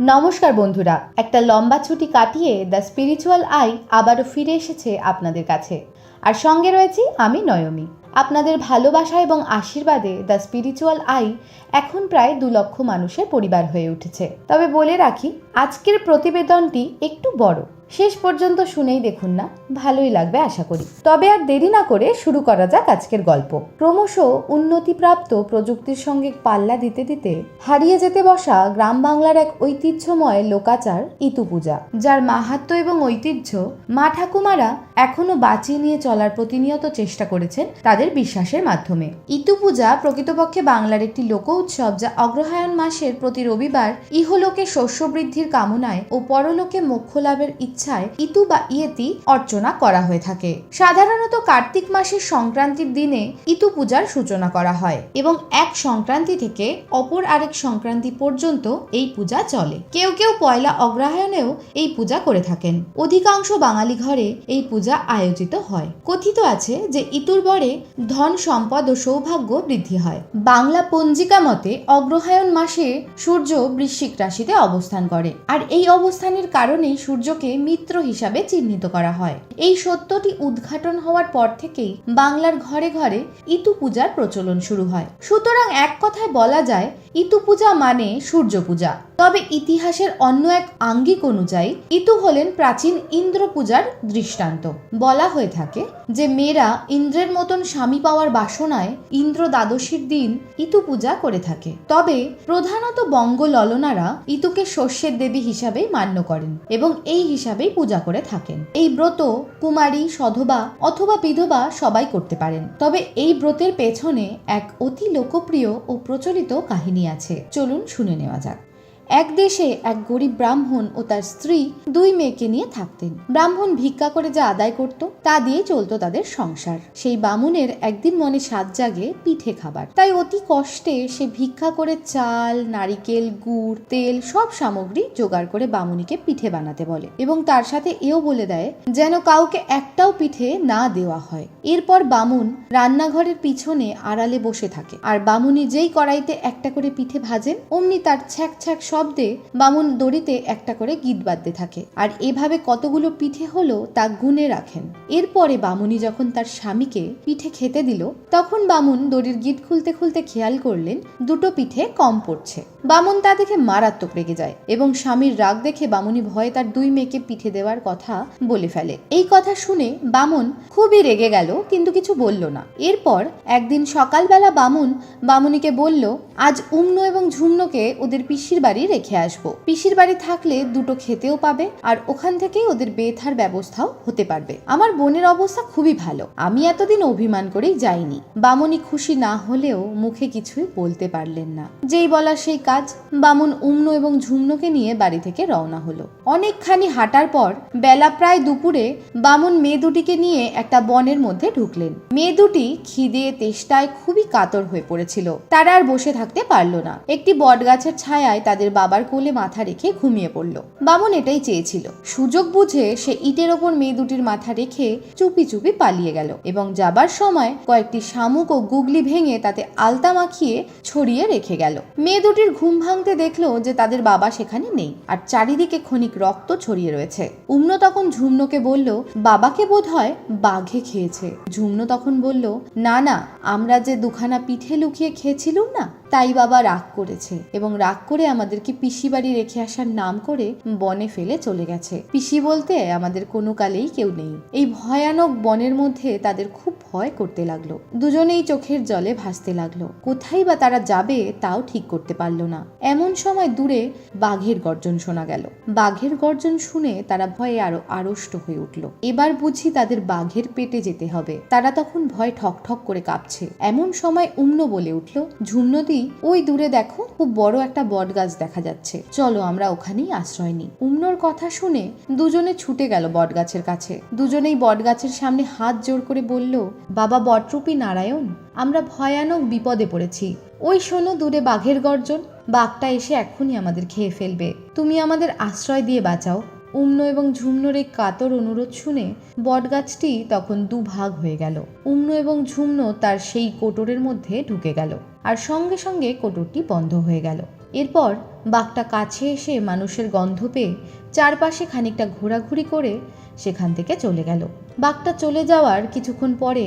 নমস্কার বন্ধুরা, একটা লম্বা ছুটি কাটিয়ে দ্য স্পিরিচুয়াল আই আবারও ফিরে এসেছে আপনাদের কাছে। আর সঙ্গে রয়েছি আমি নয়মি। আপনাদের ভালোবাসা এবং আশীর্বাদে দ্য স্পিরিচুয়াল আই এখন প্রায় দু লক্ষ মানুষের পরিবার হয়ে উঠেছে। তবে বলে রাখি, আজকের প্রতিবেদনটি একটু বড়। শেষ পর্যন্ত শুনেই দেখুন না, ভালোই লাগবে আশা করি। তবে আর দেরি না করে শুরু করা যাক আজকের গল্প। ক্রমশ উন্নতিপ্রাপ্ত প্রযুক্তির সঙ্গে পাল্লা দিতে দিতে হারিয়ে যেতে বসা গ্রাম বাংলার এক ঐতিহ্যময় লোকাচার ইতু পূজা যার মাহাত্ম্য এবং ঐতিহ্য মা ঠাকুমারা এখনও বাঁচিয়ে নিয়ে চলার প্রতিনিয়ত চেষ্টা করেছেন তাদের বিশ্বাসের মাধ্যমে। ইতু পূজা প্রকৃতপক্ষে বাংলার একটি লোক উৎসব যা অগ্রহায়ণ মাসের প্রতি রবিবার ইহলোকে শস্য বৃদ্ধির কামনায় ও পরলোকে মোক্ষ লাভের ইচ্ছায় ইতু বা ইয়েতি অর্চনা করা হয়ে থাকে। সাধারণত কার্তিক মাসের সংক্রান্তির দিনে ইতু পূজার সূচনা করা হয় এবং এক সংক্রান্তি থেকে অপর আরেক সংক্রান্তি পর্যন্ত এই পূজা চলে। কেউ কেউ পয়লা অগ্রহায়ণেও এই পূজা করে থাকেন। অধিকাংশ বাঙালি ঘরে এই পূজা আয়োজিত হয়। কথিত আছে যে ইতুর বরে ধন সম্পদ ও সৌভাগ্য বৃদ্ধি হয়। বাংলা পঞ্জিকা মতে অগ্রহায়ণ মাসে সূর্য বৃশ্চিক রাশিতে অবস্থান করে। আর এই অবস্থানের কারণেই সূর্যকে মিত্র হিসাবে চিহ্নিত করা হয়। এই সত্যটি উদ্ঘাটন হওয়ার পর থেকেই বাংলার ঘরে ঘরে ইতু পূজার প্রচলন শুরু হয়। সুতরাং এক কথায় বলা যায় ইতু পূজা মানে সূর্য পূজা তবে ইতিহাসের অন্য এক আঙ্গিক অনুযায়ী, ইতু হলেন প্রাচীন ইন্দ্র পূজার দৃষ্টান্ত। বলা হয়ে থাকে যে মেয়েরা ইন্দ্রের মতন স্বামী পাওয়ার বাসনায় ইন্দ্র দ্বাদশীর দিন ইতু পূজা করে থাকে। তবে প্রধানত বঙ্গ ললনারা ইতুকে শস্যের দেবী হিসাবেই মান্য করেন এবং এই হিসাবেই পূজা করে থাকেন। এই ব্রত কুমারী, সধবা অথবা বিধবা সবাই করতে পারেন। তবে এই ব্রতের পেছনে এক অতি লোকপ্রিয় ও প্রচলিত কাহিনী আছে। চলুন শুনে নেওয়া যাক। এক দেশে এক গরিব ব্রাহ্মণ ও তার স্ত্রী দুই মেয়েকে নিয়ে থাকতেন। ব্রাহ্মণ ভিক্ষা করে যা আদায় করত, তা দিয়ে চলতো তাদের সংসার। সেই বামুনের একদিন মনে স্বাদ জাগে পিঠে খাবার। তাই অতি কষ্টে সে ভিক্ষা করে চাল, নারিকেল, গুড়, তেল সব সামগ্রী জোগাড় করে বামুনিকে পিঠে বানাতে বলে এবং তার সাথে এও বলে দেয়, যেন কাউকে একটাও পিঠে না দেওয়া হয়। এরপর বামুন রান্নাঘরের পিছনে আড়ালে বসে থাকে। আর বামুনি যেই কড়াইতে একটা করে পিঠে ভাজেন, অমনি তার ছ্যাক ছ্যাক শব্দে বামুন দড়িতে একটা করে গীত বাঁধতে থাকে। আর এভাবে কতগুলো পিঠে হলো তা গুনে রাখেন। এরপরে বামুনি যখন তার স্বামীকে পিঠে খেতে দিল, তখন বামুন দড়ির গিট খুলতে খুলতে খেয়াল করলেন, দুটো পিঠে কম পড়ছে। বামুন তা দেখে মারাত্মক রেগে যায় এবং স্বামীর রাগ দেখে বামুনি ভয়ে তার দুই মেয়েকে পিঠে দেওয়ার কথা বলে ফেলে। এই কথা শুনে বামুন খুবই রেগে গেল, কিন্তু কিছু বলল না। এরপর একদিন সকালবেলা বামুন বামুনিকে বলল, আজ উম্ন এবং ঝুমনোকে ওদের পিসির বাড়ি রেখে আসব। পিসির বাড়ি থাকলে দুটো খেতেও পাবে আর ওখান থেকেই ওদের বেথার ব্যবস্থাও হতে পারবে। আমার বোনের অবস্থা খুবই ভালো। আমি এতদিন অভিমান করেই যাইনি। বামুনি খুশি না হলেও মুখে কিছুই বলতে পারলেন না। যেই বলা সেই কাজ বামুন উম্ন এবং ঝুমনোকে নিয়ে বাড়ি থেকে রওনা হলো। অনেকখানি হাঁটার পর বেলা প্রায় দুপুরে বামুন মেয়ে দুটিকে নিয়ে একটা বনের মধ্যে ঢুকলেন। মেয়ে দুটি খিদে, তেষ্টায় খুবই কাতর হয়ে পড়েছিল। তারা আর বসে থাকতে পারল না। একটি বটগাছের ছায়ায় তাদের বাবার কোলে মাথা রেখে ঘুমিয়ে পড়ল। বামুন এটাই চেয়েছিল। সুযোগ বুঝে সে ইটের ওপর মেয়ে দুটির মাথা রেখে চুপি চুপি পালিয়ে গেল এবং যাবার সময় কয়েকটি শামুক ও গুগলি ভেঙে তাতে আলতা মাখিয়ে ছড়িয়ে রেখে গেল। মেয়ে দুটির ঘুম ভাঙতে দেখল যে তাদের বাবা সেখানে নেই আর চারিদিকে ক্ষণিক রক্ত ছড়িয়ে রয়েছে। উম্ন তখন ঝুমনোকে বলল, বাবাকে বোধ হয় বাঘে খেয়েছে। ঝুমনো তখন বলল, না না, আমরা যে দুখানা পিঠে লুকিয়ে খেয়েছিলুম না তাই বাবা রাগ করেছে এবং রাগ করে আমাদেরকে পিসি বাড়ি রেখে আসার নাম করে বনে ফেলে চলে গেছে। পিসি বলতে আমাদের কোনো কালেই কেউ নেই। এই ভয়ানক বনের মধ্যে তাদের খুব ভয় করতে লাগল। দুজনেই চোখের জলে ভাসতে লাগল। কোথায় বা তারা যাবে তাও ঠিক করতে পারল না। এমন সময় দূরে বাঘের গর্জন শোনা গেল। বাঘের গর্জন শুনে তারা ভয়ে আরও আড়ষ্ট হয়ে উঠল। এবার বুঝি তাদের বাঘের পেটে যেতে হবে। তারা তখন ভয় ঠক ঠক করে কাঁপছে। এমন সময় উম্ন বলে উঠল, ঝুমনদী ওই দূরে দেখো খুব বড় একটা বট গাছ দেখা যাচ্ছে। চলো আমরা ওখানেই আশ্রয় নিই। উম্নর কথা শুনে দুজনে ছুটে গেল বট গাছের কাছে। দুজনেই বট গাছের সামনে হাত জোর করে বলল, বাবা বটরূপী নারায়ণ, আমরা ভয়ানক বিপদে পড়েছি। ওই শোনো দূরে বাঘের গর্জন। বাঘটা এসে এখনই আমাদের খেয়ে ফেলবে। তুমি আমাদের আশ্রয় দিয়ে বাঁচাও। উম্ন এবং ঝুমনোর এই কাতর অনুরোধ শুনে বটগাছটি তখন দুভাগ হয়ে গেল। উম্ন এবং ঝুমনো তার সেই কোটরের মধ্যে ঢুকে গেল। আর সঙ্গে সঙ্গে কোটরটি বন্ধ হয়ে গেল। এরপর বাঘটা কাছে এসে মানুষের গন্ধ পেয়ে চারপাশে খানিকটা ঘোরাঘুরি করে সেখান থেকে চলে গেল। বাঘটা চলে যাওয়ার কিছুক্ষণ পরে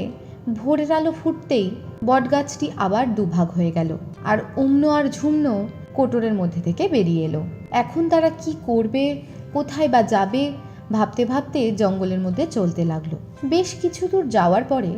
ভোরের আলো ফুটতেই বটগাছটি আবার দুভাগ হয়ে গেল আর উম্ন আর ঝুমন কোটরের মধ্যে থেকে বেরিয়ে এলো। এখন তারা কি করবে, কোথায় বা যাবে, ভাবতে ভাবতে জঙ্গলের মধ্যে চলতে লাগল। বেশ কিছু দূর যাওয়ার পরে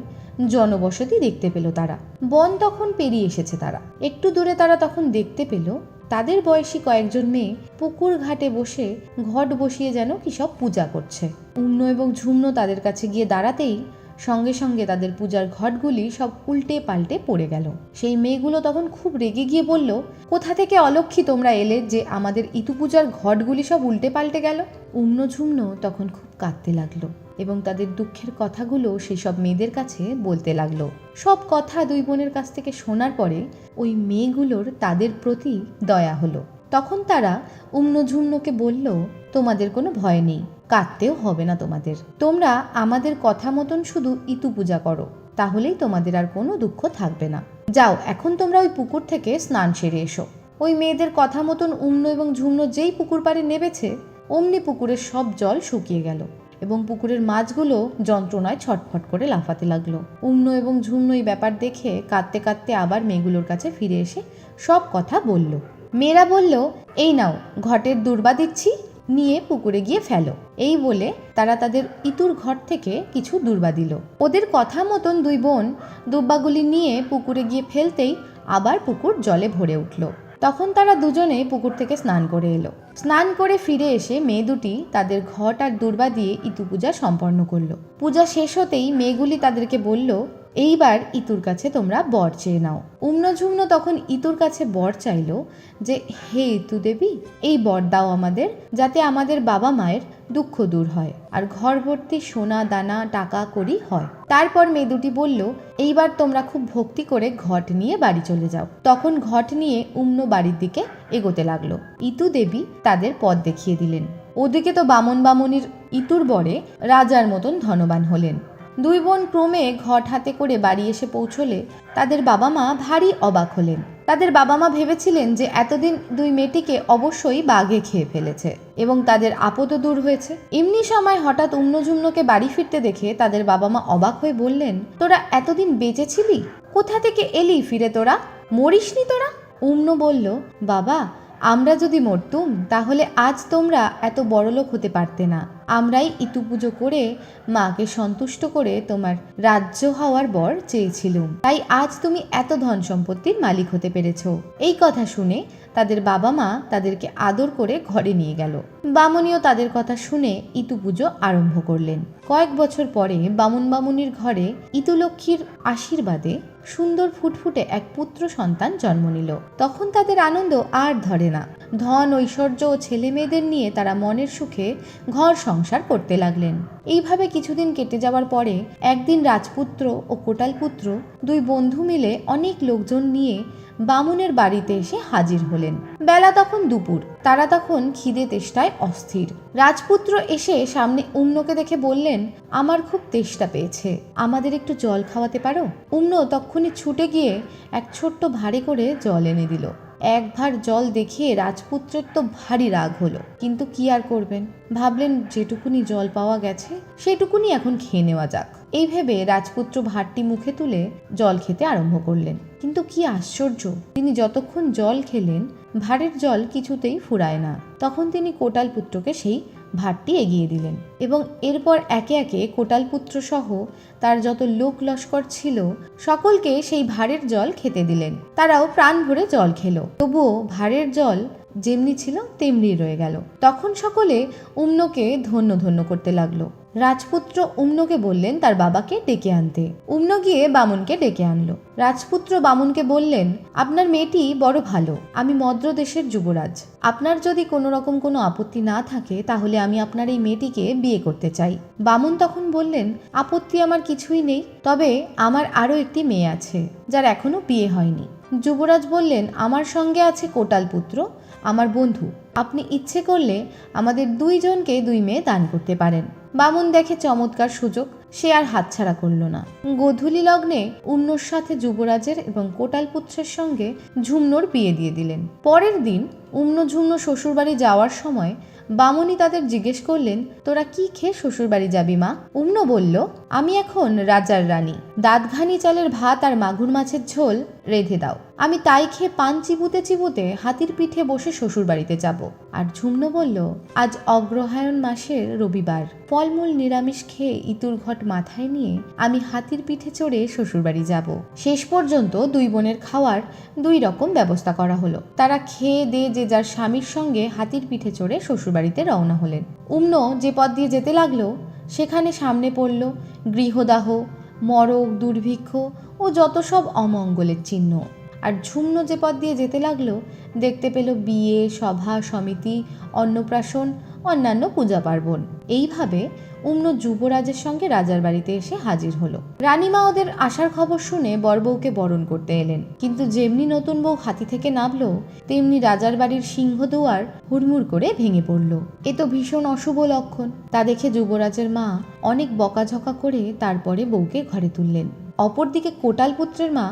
জনবসতি দেখতে পেল তারা। বন তখন পেরিয়ে এসেছে তারা। একটু দূরে তারা তখন দেখতে পেল, তাদের বয়সী কয়েকজন মেয়ে পুকুর ঘাটে বসে ঘট বসিয়ে যেন কি সব পূজা করছে। উন্ন এবং ঝুমনো তাদের কাছে গিয়ে দাঁড়াতেই সঙ্গে সঙ্গে তাদের পূজার ঘটগুলি সব উল্টে পাল্টে পড়ে গেল। সেই মেয়েগুলো তখন খুব রেগে গিয়ে বলল, কোথা থেকে অলক্ষী তোমরা এলে যে আমাদের ইতু পূজার ঘটগুলি সব উল্টে পাল্টে গেল? উম্ন ঝুমন তখন খুব কাঁদতে লাগল এবং তাদের দুঃখের কথাগুলো সেসব মেয়েদের কাছে বলতে লাগল। সব কথা দুই বোনের কাছ থেকে শোনার পরে ওই মেয়েগুলোর তাদের প্রতি দয়া হলো। তখন তারা উম্ন ঝুমনোকে বলল, তোমাদের কোনো ভয় নেই, কাঁদতেও হবে না তোমাদের। তোমরা আমাদের কথা মতন শুধু ইতু পূজা করো, তাহলেই তোমাদের আর কোনো দুঃখ থাকবে না। যাও, এখন তোমরা ওই পুকুর থেকে স্নান সেরে এসো। ওই মেয়েদের কথা মতন উম্ন এবং ঝুম্ন যেই পুকুর পাড়ে নেবেছে, অমনি পুকুরের সব জল শুকিয়ে গেল এবং পুকুরের মাছগুলো যন্ত্রণায় ছটফট করে লাফাতে লাগল। উম্ন এবং ঝুম্ন এই ব্যাপার দেখে কাঁদতে কাঁদতে আবার মেয়েগুলোর কাছে ফিরে এসে সব কথা বলল। মেয়েরা বলল, এই নাও, ঘটের দুর্বা দিচ্ছি, নিয়ে পুকুরে গিয়ে ফেলো। এই বলে তারা তাদের ইতুর ঘর থেকে কিছু দুর্বা দিল। ওদের কথা মতন দুই বোন দুব্বাগুলি নিয়ে পুকুরে গিয়ে ফেলতেই আবার পুকুর জলে ভরে উঠল। তখন তারা দুজনে পুকুর থেকে স্নান করে এলো। স্নান করে ফিরে এসে মেয়ে দুটি তাদের ঘট আর দুর্বা দিয়ে ইতু পূজা সম্পন্ন করল। পূজা শেষ হতেই মেয়েগুলি তাদেরকে বলল এইবার ইতুর কাছে তোমরা বর চেয়ে নাও। উম্ন ঝুম্ন তখন ইতুর কাছে বর চাইলো যে, হে ইতু দেবী, এই বর দাও আমাদের, যাতে আমাদের বাবা মায়ের দুঃখ দূর হয় আর ঘর ভর্তি সোনা, দানা, টাকা করি হয়। তারপর মেয়ে দুটি বলল, এইবার তোমরা খুব ভক্তি করে ঘট নিয়ে বাড়ি চলে যাও। তখন ঘট নিয়ে উম্ন বাড়ির দিকে এগোতে লাগল। ইতু দেবী তাদের পথ দেখিয়ে দিলেন। ওদিকে তো বামন বামনির ইতুর বরে রাজার মতন ধনবান হলেন। দুই বোন ক্রমে ঘট হাতে করে বাড়ি এসে পৌঁছলে তাদের বাবা মা ভারী অবাক হলেন। তাদের বাবা মা ভেবেছিলেন যে এতদিন দুই মেয়েটিকে অবশ্যই বাঘে খেয়ে ফেলেছে এবং তাদের আপদও দূর হয়েছে। এমনি সময় হঠাৎ উম্নঝুম্নকে বাড়ি ফিরতে দেখে তাদের বাবা মা অবাক হয়ে বললেন, তোরা এতদিন বেঁচে ছিলি কোথা থেকে এলি ফিরে তোরা? মরিসনি তোরা? উম্ন বলল, বাবা, আমরা যদি মরতুম, তাহলে আজ তোমরা এত বড়লোক হতে পারতে না। আমরাই ইতু পুজো করে মাকে সন্তুষ্ট করে তোমার রাজ্য হওয়ার বর চেয়েছিলুম। তাই আজ তুমি এত ধন সম্পত্তির মালিক হতে পেরেছ। এই কথা শুনে তাদের বাবা মা তাদেরকে আদর করে ঘরে নিয়ে গেল। বামুনিও তাদের কথা শুনে ইতু পুজো আরম্ভ করলেন। কয়েক বছর পরে বামুন বামুনির ঘরে ইতুলক্ষ্মীর আশীর্বাদে সুন্দর ফুটফুটে এক পুত্র সন্তান জন্ম নিল। তখন তাদের আনন্দ আর ধরে না। ধন, ঐশ্বর্য ও ছেলে মেয়েদের নিয়ে তারা মনের সুখে ঘর সংসার করতে লাগলেন। এইভাবে কিছুদিন কেটে যাওয়ার পরে একদিন রাজপুত্র ও কোটালপুত্র দুই বন্ধু মিলে অনেক লোকজন নিয়ে বামুনের বাড়িতে এসে হাজির হলেন। বেলা তখন দুপুর, তারা তখন খিদে তেষ্টায় অস্থির। রাজপুত্র এসে সামনে উম্নকে দেখে বললেন, আমার খুব তেষ্টা পেয়েছে, আমাদের একটু জল খাওয়াতে পারো? উম্ন তক্ষুনি ছুটে গিয়ে এক ছোট্ট ভারে করে জল এনে দিল। এক ভার জল দেখে রাজপুত্রের তো ভারী রাগ হলো। কিন্তু কি আর করবেন? ভাবলেন যেটুকুনি জল পাওয়া গেছে, সেটুকুনি এখন খেয়ে নেওয়া যাক। এই ভেবে রাজপুত্র ভাতটি মুখে তুলে জল খেতে আরম্ভ করলেন। কিন্তু কি আশ্চর্য, তিনি যতক্ষণ জল খেলেন, ভারের জল কিছুতেই ফুরায় না। তখন তিনি কোটাল পুত্রকে সেই ভাতটি এগিয়ে দিলেন এবং এরপর একে একে কোটাল পুত্র সহ তার যত লোক লস্কর ছিল, সকলকে সেই ভারের জল খেতে দিলেন। তারাও প্রাণ ভরে জল খেল। তবুও ভারের জল যেমনি ছিল, তেমনি রয়ে গেল। তখন সকলে উম্নকে ধন্য ধন্য করতে লাগল। রাজপুত্র উম্নকে বললেন, তার বাবাকে ডেকে আনতে। উম্ন গিয়ে বামুনকে ডেকে আনলো। রাজপুত্র বামুনকে বললেন, আপনার মেয়েটি বড় ভালো, আমি মদ্র দেশের যুবরাজ। আপনার যদি কোনো রকম কোনো আপত্তি না থাকে, তাহলে আমি আপনার এই মেয়েটিকে বিয়ে করতে চাই। বামুন তখন বললেন, আপত্তি আমার কিছুই নেই, তবে আমার আরও একটি মেয়ে আছে, যার এখনও বিয়ে হয়নি। যুবরাজ বললেন, আমার সঙ্গে আছে কোটাল পুত্র, আমার বন্ধু। আপনি ইচ্ছে করলে আমাদের দুইজনকে দুই মেয়ে দান করতে পারেন। বামুন দেখে চমৎকার সুযোগ, সে আর হাতছাড়া করল না। গোধূলি লগ্নে উন্নর সাথে যুবরাজের এবং কোটাল পুত্রের সঙ্গে ঝুমনোর বিয়ে দিয়ে দিলেন। পরের দিন উম্ন ঝুমন শ্বশুরবাড়ি যাওয়ার সময় বামনি তাদের জিজ্ঞেস করলেন, তোরা কি খেয়ে শ্বশুরবাড়ি যাবি মা? উম্ন বলল, আমি এখন রাজার রানী। দাঁতঘানি চালের ভাত আর মাগুর মাছের ঝোল রেঁধে দাও। আমি তাই খেয়ে পান চিবুতে চিবুতে হাতির পিঠে বসে শ্বশুরবাড়িতে যাব। আর ঝুমনো বলল, আজ অগ্রহায়ণ মাসের রবিবার। ফলমূল নিরামিষ খেয়ে ইতুর ঘট মাথায় নিয়ে আমি হাতির পিঠে চড়ে শ্বশুরবাড়ি যাব। শেষ পর্যন্ত দুই বোনের খাওয়ার দুই রকম ব্যবস্থা করা হলো। তারা খেয়ে দিয়ে যে যার স্বামীর সঙ্গে হাতির পিঠে চড়ে শ্বশুরবাড়িতে রওনা হলেন। উম্ন যে পথ দিয়ে যেতে লাগল, সেখানে সামনে পড়ল গৃহদাহ, মরক, দুর্ভিক্ষ ও যত সব অমঙ্গলের চিহ্ন। আর ঝুমনো যে পথ দিয়ে যেতে লাগল, দেখতে পেল বিয়ে, সভা, সমিতি, অন্নপ্রাশন, অন্যান্য পূজা পার্বণ। এইভাবে উম্ন যুবরাজের সঙ্গে রাজার বাড়িতে এসে হাজির হলো। রানীমা ওদের আসার খবর শুনে বরবউকে বরণ করতে এলেন। কিন্তু যেমনি নতুন বউ হাতি থেকে নামলো, তেমনি রাজার বাড়ির সিংহদুয়ার হুড়মুড় করে ভেঙে পড়ল। এ তো ভীষণ অশুভ লক্ষণ। তা দেখে যুবরাজের মা অনেক বকাঝকা করে তারপরে বউকে ঘরে তুললেন। অপরদিকে কোটাল পুত্রের মা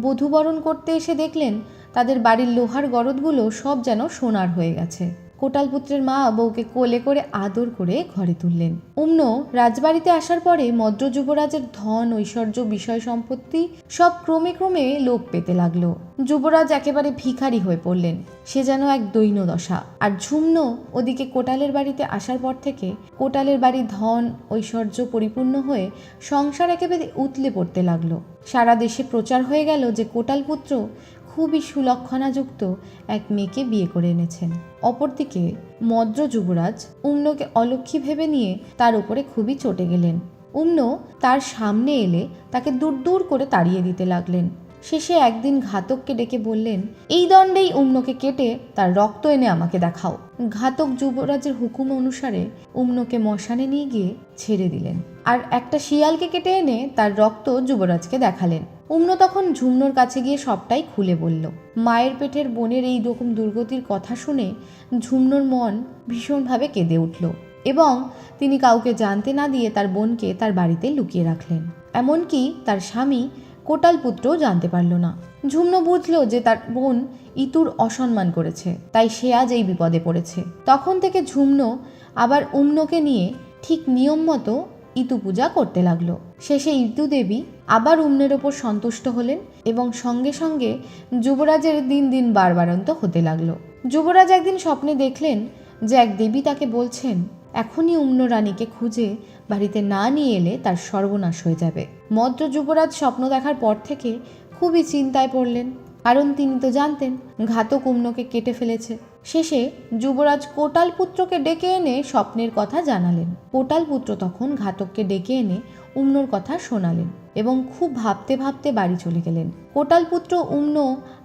বধূবরণ করতে এসে দেখলেন তাদের বাড়ির লোহার গরদগুলো সব যেন সোনার হয়ে গেছে। কোটাল পুত্রের মা বউকে কোলে করে আদর করে ঘরে তুললেন। উম্ন রাজবাড়িতে আসার পরে মদ্র যুবরাজের ধন, ঐশ্বর্য, বিষয় সম্পত্তি সব ক্রমে ক্রমে লোপ পেতে লাগল। যুবরাজ একেবারে ভিখারি হয়ে পড়লেন। সে যেন এক দৈন্য দশা। আর ঝুমনো ওদিকে কোটালের বাড়িতে আসার পর থেকে কোটালের বাড়ি ধন, ঐশ্বর্য পরিপূর্ণ হয়ে সংসার একেবারে উতলে পড়তে লাগল। সারা দেশে প্রচার হয়ে গেল যে কোটাল পুত্র খুবই সুলক্ষণাযুক্ত এক মেয়েকে বিয়ে করে এনেছেন। অপরদিকে মদ্র যুবরাজ উম্নকে অলক্ষী ভেবে নিয়ে তার উপরে খুবই চটে গেলেন। উম্ন তার সামনে এলে তাকে দূর দূর করে তাড়িয়ে দিতে লাগলেন। শেষে একদিন ঘাতককে ডেকে বললেন, এই দণ্ডেই উম্নকে কেটে তার রক্ত এনে আমাকে দেখাও। ঘাতক যুবরাজের হুকুম অনুসারে উম্নকে মশানে নিয়ে গিয়ে ছেড়ে দিলেন। আর একটা শিয়ালকে কেটে এনে তার রক্ত যুবরাজকে দেখালেন। উম্ন তখন ঝুমনোর কাছে গিয়ে সবটাই খুলে বলল। মায়ের পেটের বোনের এই রকম দুর্গতির কথা শুনে ঝুমনোর মন ভীষণভাবে কেঁদে উঠল এবং তিনি কাউকে জানতে না দিয়ে তার বোনকে তার বাড়িতে লুকিয়ে রাখলেন। এমনকি তার স্বামী কোটাল পুত্রও জানতে পারল না। ঝুমনো বুঝলো যে তার বোন ইতুর অসম্মান করেছে, তাই সে আজ এই বিপদে পড়েছে। তখন থেকে ঝুমনো আবার উম্নকে নিয়ে ঠিক নিয়ম মতো ইতু পূজা করতে লাগল। শেষে ইতু দেবী আবার উম্নের ওপর সন্তুষ্ট হলেন এবং সঙ্গে সঙ্গে যুবরাজের দিন দিন বারবারন্ত হতে লাগল। যুবরাজ একদিন স্বপ্নে দেখলেন যে এক দেবী তাকে বলছেন, এখনই উম্ন রানীকে খুঁজে বাড়িতে না নিয়ে এলে তার সর্বনাশ হয়ে যাবে। মদ্র যুবরাজ স্বপ্ন দেখার পর থেকে খুবই চিন্তায় পড়লেন। কারণ তিনি তো জানতেন, ঘাতক উম্নকে কেটে ফেলেছে। শেষে যুবরাজ কোটাল পুত্রকে ডেকে এনে স্বপ্নের কথা জানালেন। কোটাল পুত্র তখন ঘাতককে ডেকে এনে উম্নর কথা শোনালেন। এবং খুব ভাবতে ভাবতে বাড়ি চলে গেলেন। কোটাল পুত্র উম্ন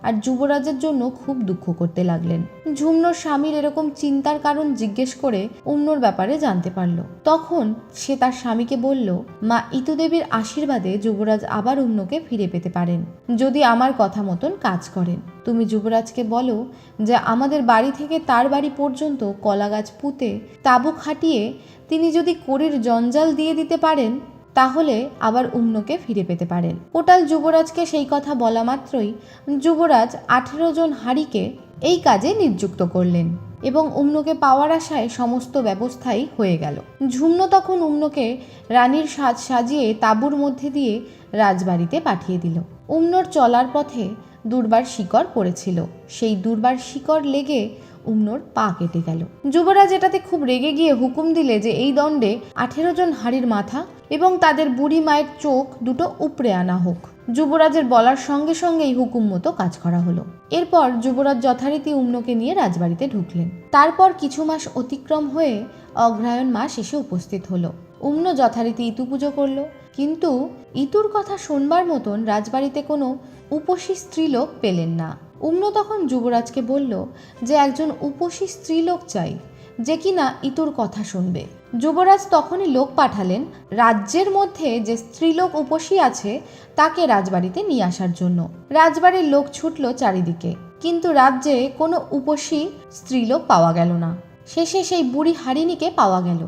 আর যুবরাজের জন্য খুব দুঃখ করতে লাগলেন। ঝুমনোর স্বামীর এরকম চিন্তার কারণ জিজ্ঞেস করে উম্নর ব্যাপারে জানতে পারল। তখন সে তার স্বামীকে বলল, মা ইতুদেবীর আশীর্বাদে যুবরাজ আবার উম্নকে ফিরে পেতে পারেন, যদি আমার কথা মতন কাজ করেন। তুমি যুবরাজকে বলো যে আমাদের বাড়ি থেকে তার বাড়ি পর্যন্ত কলাগাছ পুঁতে তাবু খাটিয়ে তিনি যদি করির জঞ্জাল দিয়ে দিতে পারেন তাহলে আবার উম্নকে ফিরে পেতে পারেন। কোটাল যুবরাজকে সেই কথা বলা মাত্রই যুবরাজ আঠেরো জন হাড়িকে এই কাজে নিযুক্ত করলেন এবং উম্নকে পাওয়ার আশায় সমস্ত ব্যবস্থাই হয়ে গেল। ঝুমনো তখন উম্নকে রানীর সাজ সাজিয়ে তাঁবুর মধ্যে দিয়ে রাজবাড়িতে পাঠিয়ে দিল। উম্নর চলার পথে দুর্বার শিকড় পড়েছিল। সেই দুর্বার শিকড় লেগে উম্নর পা কেটে গেল। যুবরাজ এটাতে খুব রেগে গিয়ে হুকুম দিলে যে এই দণ্ডে আঠেরো জন হাড়ির মাথা এবং তাদের বুড়ি মায়ের চোখ দুটো উপড়ে আনা হোক। যুবরাজের বলার সঙ্গে সঙ্গেই হুকুম মতো কাজ করা হলো। এরপর যুবরাজ যথারীতি উম্নকে নিয়ে রাজবাড়িতে ঢুকলেন। তারপর কিছু মাস অতিক্রম হয়ে অগ্রহায়ণ মাস এসে উপস্থিত হলো। উম্ন যথারীতি ইতু পুজো করল। কিন্তু ইতুর কথা শুনবার মতন রাজবাড়িতে কোনো উপসী স্ত্রীলোক পেলেন না। উম্ন তখন যুবরাজকে বলল যে একজন উপসী স্ত্রীলোক চাই, যে কিনা ইতুর কথা শুনবে। যুবরাজ তখনই লোক পাঠালেন রাজ্যের মধ্যে যে স্ত্রীলোক উপসী আছে তাকে রাজবাড়িতে নিয়ে আসার জন্য। রাজবাড়ির লোক ছুটল চারিদিকে, কিন্তু রাজ্যে কোনো উপসী স্ত্রীলোক পাওয়া গেল না। শেষে সেই বুড়ি হারিণীকে পাওয়া গেল,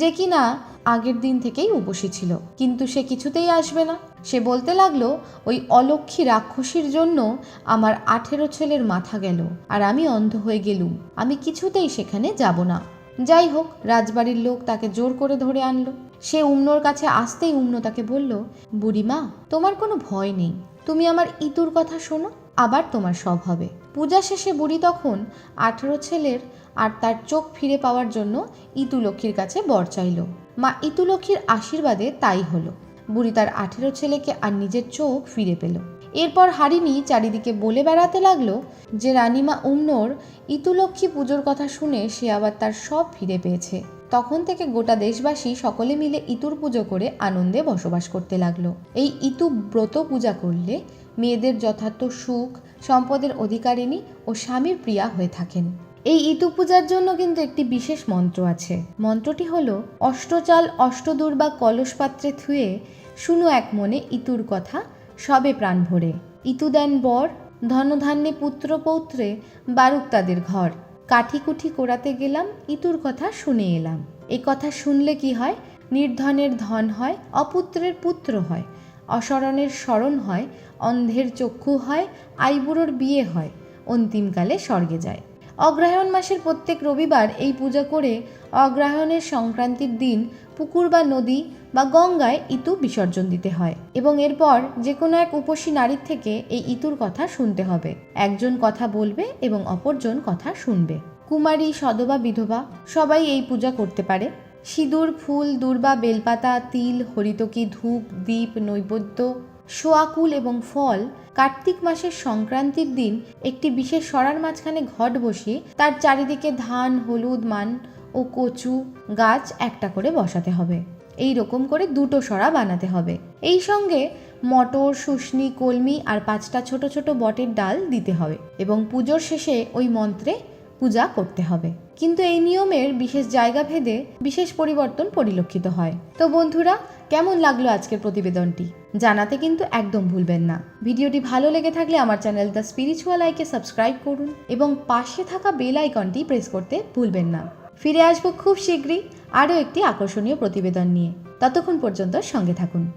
যে কিনা আগের দিন থেকেই উপসী ছিল। কিন্তু সে কিছুতেই আসবে না। সে বলতে লাগল, ওই অলক্ষী রাক্ষসীর জন্য আমার আঠেরো ছেলের মাথা গেল আর আমি অন্ধ হয়ে গেলুম। আমি কিছুতেই সেখানে যাব না। যাই হোক, রাজবাড়ির লোক তাকে জোর করে ধরে আনলো। সে উমনোর কাছে আসতেই উমনো তাকে বলল, বুড়িমা, তোমার কোনো ভয় নেই। তুমি আমার ইতুর কথা শোনো, আবার তোমার সব হবে। পূজা শেষে বুড়ি তখন আঠেরো ছেলের আর তার চোখ ফিরে পাওয়ার জন্য ইতুলক্ষ্মীর কাছে বর চাইল। মা ইতুলক্ষ্মীর আশীর্বাদে তাই হলো। বুড়ি তার আঠেরো ছেলেকে আর নিজের চোখ ফিরে পেল। এরপর হারিনি চারিদিকে বলে বেড়াতে লাগল যে, রানীমা উমনোর ইতুলক্ষ্মী পুজোর কথা শুনে সে আবার তার সব ফিরে পেয়েছে। তখন থেকে গোটা দেশবাসী সকলে মিলে ইতুর পুজো করে আনন্দে বসবাস করতে লাগল। এই ইতু ব্রত পূজা করলে মেয়েদের যথার্থ সুখ, সম্পদের অধিকারিণী ও স্বামীর প্রিয়া হয়ে থাকেন। এই ইতু পূজার জন্য কিন্তু একটি বিশেষ মন্ত্র আছে। মন্ত্রটি হলো অষ্টচাল অষ্টদূর বা কলস পাত্রে থুয়ে শুনো এক মনে ইতুর কথা, সবে প্রাণ ভরে। ইতু দেন বর, ধনধান্যে পুত্র পৌত্রে বারুক তাদের ঘর। কাঠিকুঠি কোড়াতে গেলাম, ইতুর কথা শুনে এলাম। এই কথা শুনলে কি হয়? নির্ধনের ধন হয়, অপুত্রের পুত্র হয়। অসরণের স্মরণ হয়, অন্ধের চক্ষু হয়, আইবুড়োর বিয়ে হয়। অন্তিমকালে স্বর্গে যায়। অগ্রহায়ণ মাসের প্রত্যেক রবিবার এই পূজা করে অগ্রহায়ণের সংক্রান্তির দিন পুকুর বা নদী বা গঙ্গায় ইতু বিসর্জন দিতে হয় এবং এরপর যে কোনো এক উপসী নারীর থেকে এই ইতুর কথা শুনতে হবে। একজন কথা বলবে এবং অপরজন কথা শুনবে। কুমারী, সদবা, বিধবা সবাই এই পূজা করতে পারে। সিঁদুর, ফুল, দূর্বা, বেলপাতা, তিল, হরিতকি, ধূপ দ্বীপ নৈবেদ্য শোয়াকুল এবং ফল কার্তিক মাসের সংক্রান্তির দিন একটি বিশেষ সরার মাঝখানে ঘট বসিয়ে তার চারিদিকে ধান, হলুদ, মান ও কচু, গাছ একটা করে বসাতে হবে। এই রকম করে দুটো সরা বানাতে হবে। এই সঙ্গে মটর, শুশনি, কলমি আর পাঁচটা ছোট ছোট বটের ডাল দিতে হবে এবং পুজোর শেষে ওই মন্ত্রে পূজা করতে হবে। কিন্তু এই নিয়মের বিশেষ জায়গা ভেদে বিশেষ পরিবর্তন পরিলক্ষিত হয়। তো বন্ধুরা, কেমন লাগল আজকের প্রতিবেদনটি? জানাতে কিন্তু একদম ভুলবেন না। ভিডিওটি ভালো লেগে থাকলে আমার চ্যানেল দ্য স্পিরিচুয়াল আইকে সাবস্ক্রাইব করুন এবং পাশে থাকা বেল আইকনটি প্রেস করতে ভুলবেন না। ফিরে আসব খুব শীঘ্রই আরও একটি আকর্ষণীয় প্রতিবেদন নিয়ে। ততক্ষণ পর্যন্ত সঙ্গে থাকুন।